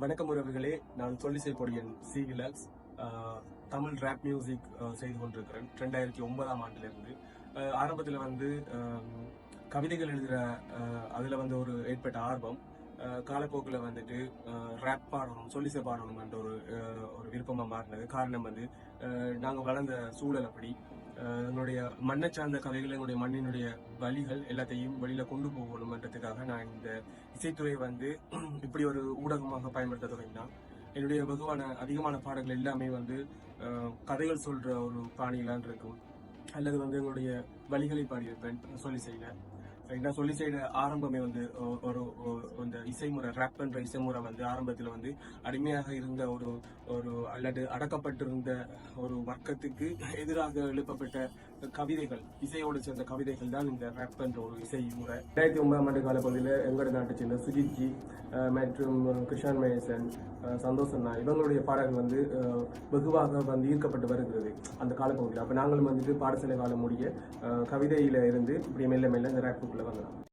வணக்கம் உறவுகளே நான் சொல்லி செய்யக்கூடியன் சி தமிழ் ரேப் மியூசிக் செய்து கொண்டிருக்கிறேன். ரெண்டாயிரத்தி ஒன்பதாம் ஆண்டிலிருந்து. ஆரம்பத்தில் வந்து கவிதைகள் எழுதுகிற அதில் வந்து ஒரு ஏற்பட்ட ஆர்வம். காலப்போக்கில் வந்துட்டு ரேப் பாடணும் சொல்லிசை பாடணும் என்ற ஒரு ஒரு விருப்பமாக மாறினது. காரணம் வந்து நாங்கள் வளர்ந்த சூழல் அப்படி. மண்ணை சார்ந்த கதைகள் எங்களுடைய மண்ணினுடைய வழிகள் எல்லாத்தையும் வெளியில கொண்டு போகணும்ன்றதுக்காக நான் இந்த இசைத்துறையை வந்து இப்படி ஒரு ஊடகமாக பயன்படுத்த தொடங்கினான். என்னுடைய வெகுவான அதிகமான பாடல்கள் எல்லாமே வந்து கதைகள் சொல்ற ஒரு பாணிகளான் இருக்கும். அல்லது வந்து எங்களுடைய வழிகளை பாடியிருப்பேன் சொல்லி செய்யல நான் சொல்லி செய்த ஆரம்பமே வந்து ஒரு அந்த இந்த இசைமுறை ரேப் என்ற இசைமுறை வந்து ஆரம்பத்தில் வந்து அடிமையாக இருந்த ஒரு ஒரு அல்லது அடக்கப்பட்டிருந்த ஒரு வர்க்கத்துக்கு எதிராக எழுப்பப்பட்ட கவிதைகள் இசையோடு சேர்ந்த கவிதைகள் தான் இந்த ரேப் என்ற ஒரு இசை முறை ரெண்டாயிரத்தி ஒன்பதாம் ஆண்டு காலப்பகுதியில் எங்களோட நாட்டை சேர்ந்த சுஜித் ஜி மற்றும் கிருஷான் மகேசன் சந்தோஷ் அண்ணா இவங்களுடைய பாடல்கள் வந்து வெகுவாக வந்து ஈர்க்கப்பட்டு வருகிறது அந்த காலப்பகுதியில். அப்போ நாங்களும் வந்துட்டு பாடசாலை காலம் முடிய கவிதையில இருந்து இப்படி மெல்ல மெல்ல இந்த ரேப்புக்குள்ளே വന്നതാണ്.